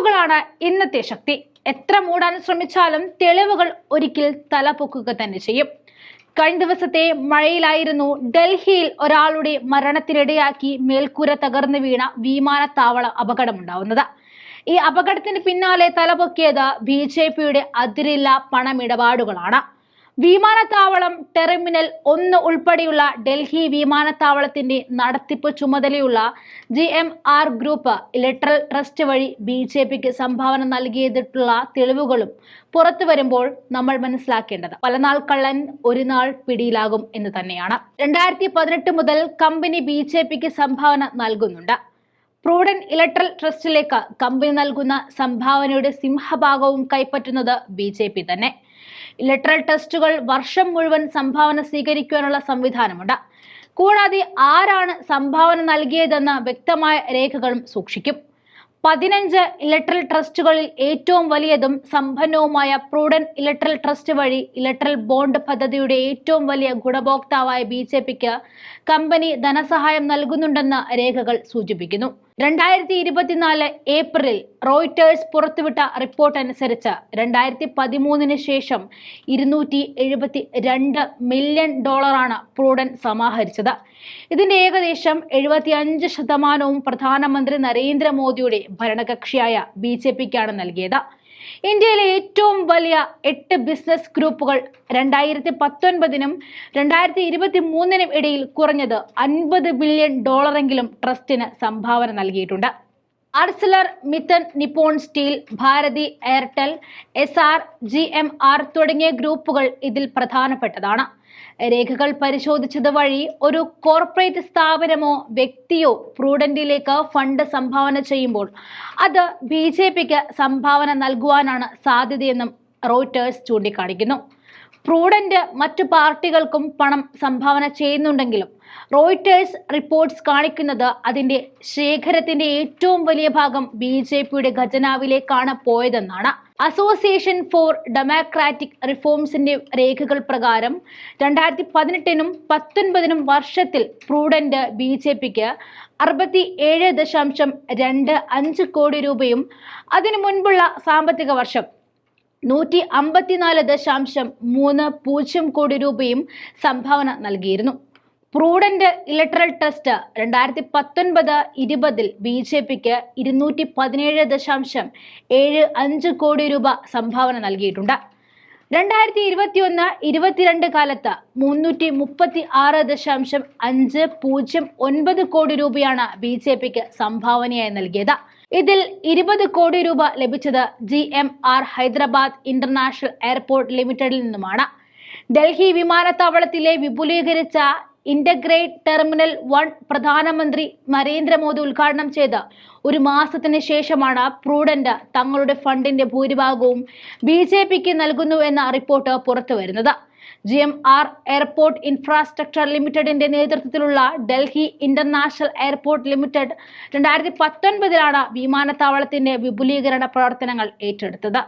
തെളിവുകളാണ് ഇന്നത്തെ ശക്തി. എത്ര മൂടാൻ ശ്രമിച്ചാലും തെളിവുകൾ ഒരിക്കൽ തലപൊക്കുക തന്നെ ചെയ്യും. കഴിഞ്ഞ ദിവസത്തെ മഴയിലായിരുന്നു ഡൽഹിയിൽ ഒരാളുടെ മരണത്തിനിടയാക്കി മേൽക്കൂര തകർന്നു വീണ വിമാനത്താവള അപകടമുണ്ടാവുന്നത്. ഈ അപകടത്തിന് പിന്നാലെ തലപൊക്കിയത് ബി ജെ പിയുടെ അതിരില്ല പണമിടപാടുകളാണ്. വിമാനത്താവളം ടെർമിനൽ ഒന്ന് ഉൾപ്പെടെയുള്ള ഡൽഹി വിമാനത്താവളത്തിന്റെ നടത്തിപ്പ് ചുമതലയുള്ള G M R group electoral trust വഴി ബി ജെ പിക്ക് സംഭാവന നൽകിയിട്ടുള്ള തെളിവുകളും പുറത്തു വരുമ്പോൾ നമ്മൾ മനസ്സിലാക്കേണ്ടത്. പലനാൾ കള്ളൻ ഒരു നാൾ പിടിയിലാകും എന്ന് തന്നെയാണ്. രണ്ടായിരത്തി പതിനെട്ട് മുതൽ കമ്പനി ബി ജെ പിക്ക് സംഭാവന നൽകുന്നുണ്ട്. പ്രൂഡൻ ഇലക്ട്രൽ ട്രസ്റ്റിലേക്ക് കമ്പനി നൽകുന്ന സംഭാവനയുടെ സിംഹഭാഗവും കൈപ്പറ്റുന്നത് ബി ജെ പി തന്നെ. ഇലക്ട്രൽ ടെസ്റ്റുകൾ വർഷം മുഴുവൻ സംഭാവന സ്വീകരിക്കുവാനുള്ള സംവിധാനമുണ്ട്. കൂടാതെ ആരാണ് സംഭാവന നൽകിയതെന്ന വ്യക്തമായ രേഖകളും സൂക്ഷിക്കും. പതിനഞ്ച് ഇലക്ട്രൽ ട്രസ്റ്റുകളിൽ ഏറ്റവും വലിയതും സമ്പന്നവുമായ പ്രൂഡൻ ഇലക്ട്രൽ ട്രസ്റ്റ് വഴി ഇലക്ട്രൽ ബോണ്ട് പദ്ധതിയുടെ ഏറ്റവും വലിയ ഗുണഭോക്താവായ ബി കമ്പനി ധനസഹായം നൽകുന്നുണ്ടെന്ന് രേഖകൾ സൂചിപ്പിക്കുന്നു. രണ്ടായിരത്തി ഇരുപത്തിനാല് ഏപ്രിലിൽ റോയിറ്റേഴ്സ് പുറത്തുവിട്ട റിപ്പോർട്ട് അനുസരിച്ച് രണ്ടായിരത്തി പതിമൂന്നിന് ശേഷം ഇരുന്നൂറ്റി എഴുപത്തി രണ്ട് മില്യൺ ഡോളറാണ് പ്രൂഡൻ സമാഹരിച്ചത്. ഇതിന്റെ ഏകദേശം എഴുപത്തി അഞ്ച് ശതമാനവും പ്രധാനമന്ത്രി നരേന്ദ്രമോദിയുടെ ഭരണകക്ഷിയായ ബി ജെ പിക്കാണ് നൽകിയത്. ഇന്ത്യയിലെ ഏറ്റവും വലിയ എട്ട് ബിസിനസ് ഗ്രൂപ്പുകൾ രണ്ടായിരത്തി പത്തൊൻപതിനും രണ്ടായിരത്തി ഇരുപത്തി മൂന്നിനും ഇടയിൽ കുറഞ്ഞത് അൻപത് ബില്യൺ ഡോളറെങ്കിലും ട്രസ്റ്റിന് സംഭാവന നൽകിയിട്ടുണ്ട്. Arcelor Mittal Nippon Steel Bharti Airtel S R G M R തുടങ്ങിയ ഗ്രൂപ്പുകൾ ഇതിൽ പ്രധാനപ്പെട്ടതാണ്. രേഖകൾ പരിശോധിച്ചത് വഴി ഒരു കോർപ്പറേറ്റ് സ്ഥാപനമോ വ്യക്തിയോ പ്രൂഡന്റിലേക്ക് ഫണ്ട് സംഭാവന ചെയ്യുമ്പോൾ അത് ബി ജെ പിക്ക് സംഭാവന നൽകുവാനാണ് സാധ്യതയെന്നും റോയിറ്റേഴ്സ് ചൂണ്ടിക്കാണിക്കുന്നു. പ്രൂഡന്റ് മറ്റു പാർട്ടികൾക്കും പണം സംഭാവന ചെയ്യുന്നുണ്ടെങ്കിലും റോയിട്ടേഴ്സ് റിപ്പോർട്ട്സ് കാണിക്കുന്നത് അതിന്റെ ശേഖരത്തിന്റെ ഏറ്റവും വലിയ ഭാഗം ബി ജെ പിയുടെ ഖജനാവിലേക്കാണ് പോയതെന്നാണ്. അസോസിയേഷൻ ഫോർ ഡെമോക്രാറ്റിക് റിഫോംസിന്റെ രേഖകൾ പ്രകാരം രണ്ടായിരത്തി പതിനെട്ടിനും പത്തൊൻപതിനും വർഷത്തിൽ പ്രൂഡന്റ് ബി ജെ പിക്ക് അറുപത്തി ഏഴ് ദശാംശം രണ്ട് അഞ്ച് കോടി രൂപയും അതിനു മുൻപുള്ള സാമ്പത്തിക വർഷം നൂറ്റി അമ്പത്തിനാല് ദശാംശം മൂന്ന് പൂജ്യം കോടി രൂപയും സംഭാവന നൽകിയിരുന്നു. പ്രൂഡന്റ് ഇലക്ട്രൽ ടെസ്റ്റ് രണ്ടായിരത്തി പത്തൊൻപത് ഇരുപതിൽ ബി ജെ പിക്ക് ഇരുന്നൂറ്റി പതിനേഴ് ദശാംശം ഏഴ് അഞ്ച് കോടി രൂപ സംഭാവന നൽകിയിട്ടുണ്ട്. രണ്ടായിരത്തി ഇരുപത്തിയൊന്ന് ഇരുപത്തിരണ്ട് കാലത്ത് മുന്നൂറ്റി മുപ്പത്തി ആറ് ദശാംശം അഞ്ച് പൂജ്യം ഒൻപത് കോടി രൂപയാണ് ബി ജെ പിക്ക് സംഭാവനയായി നൽകിയത്. ഇതിൽ ഇരുപത് കോടി രൂപ ലഭിച്ചത് G M R Hyderabad international airport ലിമിറ്റഡിൽ നിന്നുമാണ്. ഡൽഹി വിമാനത്താവളത്തിലെ വിപുലീകരിച്ച ഇന്റഗ്രേറ്റ് ടെർമിനൽ വൺ പ്രധാനമന്ത്രി നരേന്ദ്രമോദി ഉദ്ഘാടനം ചെയ്ത ഒരു മാസത്തിന് ശേഷമാണ് പ്രൂഡന്റ് തങ്ങളുടെ ഫണ്ടിന്റെ ഭൂരിഭാഗവും ബി ജെ പിക്ക് നൽകുന്നു എന്ന റിപ്പോർട്ട് പുറത്തു വരുന്നത്. G M R airport infrastructure ലിമിറ്റഡിന്റെ നേതൃത്വത്തിലുള്ള ഡൽഹി ഇന്റർനാഷണൽ എയർപോർട്ട് ലിമിറ്റഡ് രണ്ടായിരത്തി പത്തൊൻപതിലാണ് വിമാനത്താവളത്തിന്റെ വിപുലീകരണ പ്രവർത്തനങ്ങൾ ഏറ്റെടുത്തത്.